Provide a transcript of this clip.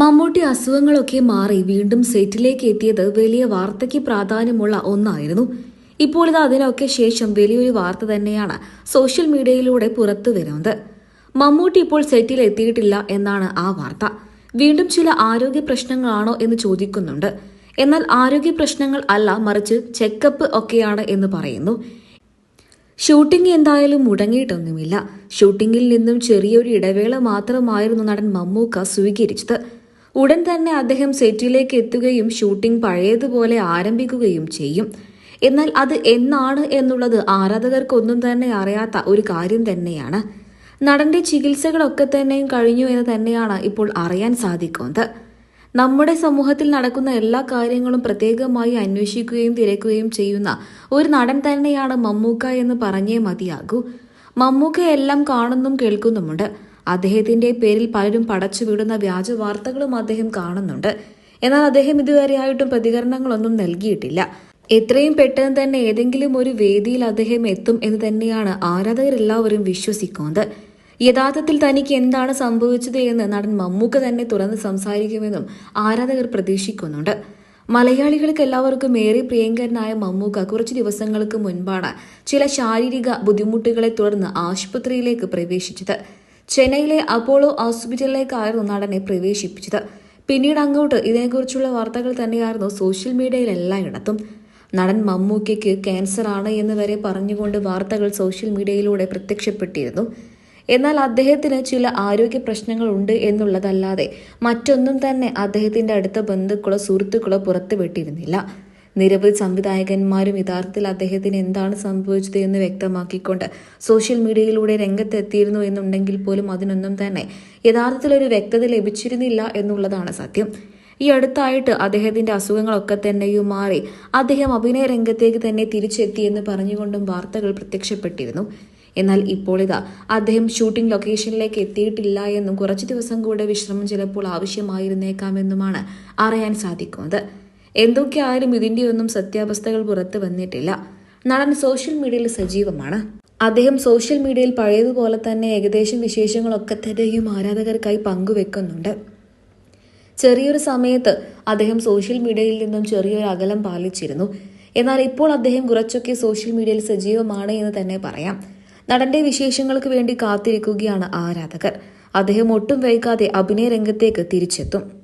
മമ്മൂട്ടി അസുഖങ്ങളൊക്കെ മാറി വീണ്ടും സെറ്റിലേക്ക് എത്തിയത് വലിയ വാർത്തയ്ക്ക് പ്രാധാന്യമുള്ള ഒന്നായിരുന്നു. ഇപ്പോൾ ഇത് അതിനൊക്കെ ശേഷം വലിയൊരു വാർത്ത തന്നെയാണ് സോഷ്യൽ മീഡിയയിലൂടെ പുറത്തു വരുന്നത്. മമ്മൂട്ടി ഇപ്പോൾ സെറ്റിൽ എത്തിയിട്ടില്ല എന്നാണ് ആ വാർത്ത. വീണ്ടും ചില ആരോഗ്യ പ്രശ്നങ്ങളാണോ എന്ന് ചോദിക്കുന്നുണ്ട്. എന്നാൽ ആരോഗ്യ പ്രശ്നങ്ങൾ അല്ല മറിച്ച് ചെക്കപ്പ് ഒക്കെയാണ് എന്ന് പറയുന്നു. ഷൂട്ടിംഗ് എന്തായാലും മുടങ്ങിയിട്ടൊന്നുമില്ല. ഷൂട്ടിംഗിൽ നിന്നും ചെറിയൊരു ഇടവേള മാത്രമായിരുന്നു നടൻ മമ്മൂക്ക സ്വീകരിച്ചത്. ഉടൻ തന്നെ അദ്ദേഹം സെറ്റിലേക്ക് എത്തുകയും ഷൂട്ടിംഗ് പഴയതുപോലെ ആരംഭിക്കുകയും ചെയ്യും. എന്നാൽ അത് എന്നാണ് എന്നുള്ളത് ആരാധകർക്കൊന്നും തന്നെ അറിയാത്ത ഒരു കാര്യം തന്നെയാണ്. നടന്റെ ചികിത്സകളൊക്കെ തന്നെയും കഴിഞ്ഞു എന്ന് തന്നെയാണ് ഇപ്പോൾ അറിയാൻ സാധിക്കുന്നത്. നമ്മുടെ സമൂഹത്തിൽ നടക്കുന്ന എല്ലാ കാര്യങ്ങളും പ്രത്യേകമായി അന്വേഷിക്കുകയും തിരക്കുകയും ചെയ്യുന്ന ഒരു നടൻ തന്നെയാണ് മമ്മൂക്ക എന്ന് പറഞ്ഞേ മതിയാകൂ. മമ്മൂക്ക എല്ലാം കാണുന്നും കേൾക്കുന്നുമുണ്ട്. അദ്ദേഹത്തിന്റെ പേരിൽ പലരും പടച്ചു വിടുന്ന വ്യാജ വാർത്തകളും അദ്ദേഹം കാണുന്നുണ്ട്. എന്നാൽ അദ്ദേഹം ഇതുവരെയായിട്ടും പ്രതികരണങ്ങളൊന്നും നൽകിയിട്ടില്ല. എത്രയും പെട്ടെന്ന് തന്നെ ഏതെങ്കിലും ഒരു വേദിയിൽ അദ്ദേഹം എത്തും എന്ന് തന്നെയാണ് ആരാധകരെല്ലാവരും വിശ്വസിക്കുന്നത്. യഥാർത്ഥത്തിൽ തനിക്ക് എന്താണ് സംഭവിച്ചത് എന്ന് നടൻ മമ്മൂക്ക തന്നെ തുറന്ന് സംസാരിക്കുമെന്നും ആരാധകർ പ്രതീക്ഷിക്കുന്നുണ്ട്. മലയാളികൾക്ക് എല്ലാവർക്കും ഏറെ പ്രിയങ്കരനായ മമ്മൂക്ക കുറച്ചു ദിവസങ്ങൾക്ക് മുൻപാണ് ചില ശാരീരിക ബുദ്ധിമുട്ടുകളെ തുടർന്ന് ആശുപത്രിയിലേക്ക് പ്രവേശിച്ചത്. ചെന്നൈയിലെ അപ്പോളോ ഹോസ്പിറ്റലിലേക്കായിരുന്നു നടനെ പ്രവേശിപ്പിച്ചത്. പിന്നീട് അങ്ങോട്ട് ഇതിനെക്കുറിച്ചുള്ള വാർത്തകൾ തന്നെയായിരുന്നു സോഷ്യൽ മീഡിയയിൽ എല്ലായിടത്തും നടൻ മമ്മൂക്കയ്ക്ക് ക്യാൻസർ ആണ് എന്ന് വരെ പറഞ്ഞുകൊണ്ട് വാർത്തകൾ സോഷ്യൽ മീഡിയയിലൂടെ പ്രത്യക്ഷപ്പെട്ടിരുന്നു. എന്നാൽ അദ്ദേഹത്തിന് ചില ആരോഗ്യ പ്രശ്നങ്ങൾ ഉണ്ട് എന്നുള്ളതല്ലാതെ മറ്റൊന്നും തന്നെ അദ്ദേഹത്തിന്റെ അടുത്ത ബന്ധുക്കളോ സുഹൃത്തുക്കളോ പുറത്തുവിട്ടിരുന്നില്ല. നിരവധി സംവിധായകന്മാരും യഥാർത്ഥത്തിൽ അദ്ദേഹത്തിന് എന്താണ് സംഭവിച്ചത് എന്ന് വ്യക്തമാക്കിക്കൊണ്ട് സോഷ്യൽ മീഡിയയിലൂടെ രംഗത്തെത്തിയിരുന്നു എന്നുണ്ടെങ്കിൽ പോലും അതിനൊന്നും തന്നെ യഥാർത്ഥത്തിൽ ഒരു വ്യക്തത ലഭിച്ചിരുന്നില്ല എന്നുള്ളതാണ് സത്യം. ഈ അടുത്തായിട്ട് അദ്ദേഹത്തിന്റെ അസുഖങ്ങളൊക്കെ തന്നെയും മാറി അദ്ദേഹം അഭിനയ രംഗത്തേക്ക് തന്നെ തിരിച്ചെത്തി എന്ന് പറഞ്ഞുകൊണ്ടും വാർത്തകൾ പ്രത്യക്ഷപ്പെട്ടിരുന്നു. എന്നാൽ ഇപ്പോൾ ഇതാ അദ്ദേഹം ഷൂട്ടിംഗ് ലൊക്കേഷനിലേക്ക് എത്തിയിട്ടില്ല എന്നും കുറച്ച് ദിവസം കൂടെ വിശ്രമം ചിലപ്പോൾ ആവശ്യമായിരുന്നേക്കാമെന്നുമാണ് അറിയാൻ സാധിക്കുന്നത്. എന്തൊക്കെയായാലും ഇതിന്റെയൊന്നും സത്യാവസ്ഥകൾ പുറത്തു വന്നിട്ടില്ല. നടൻ സോഷ്യൽ മീഡിയയിൽ സജീവമാണ്. അദ്ദേഹം സോഷ്യൽ മീഡിയയിൽ പഴയതുപോലെ തന്നെ ഏകദേശം വിശേഷങ്ങളൊക്കെ തന്നെയും ആരാധകർക്കായി പങ്കുവെക്കുന്നുണ്ട്. ചെറിയൊരു സമയത്ത് അദ്ദേഹം സോഷ്യൽ മീഡിയയിൽ നിന്നും ചെറിയൊരു അകലം പാലിച്ചിരുന്നു. എന്നാൽ ഇപ്പോൾ അദ്ദേഹം കുറച്ചൊക്കെ സോഷ്യൽ മീഡിയയിൽ സജീവമാണ് എന്ന് തന്നെ പറയാം. നടന്റെ വിശേഷങ്ങൾക്ക് വേണ്ടി കാത്തിരിക്കുകയാണ് ആരാധകർ. അദ്ദേഹം ഒട്ടും വൈകാതെ അഭിനയ രംഗത്തേക്ക് തിരിച്ചെത്തും.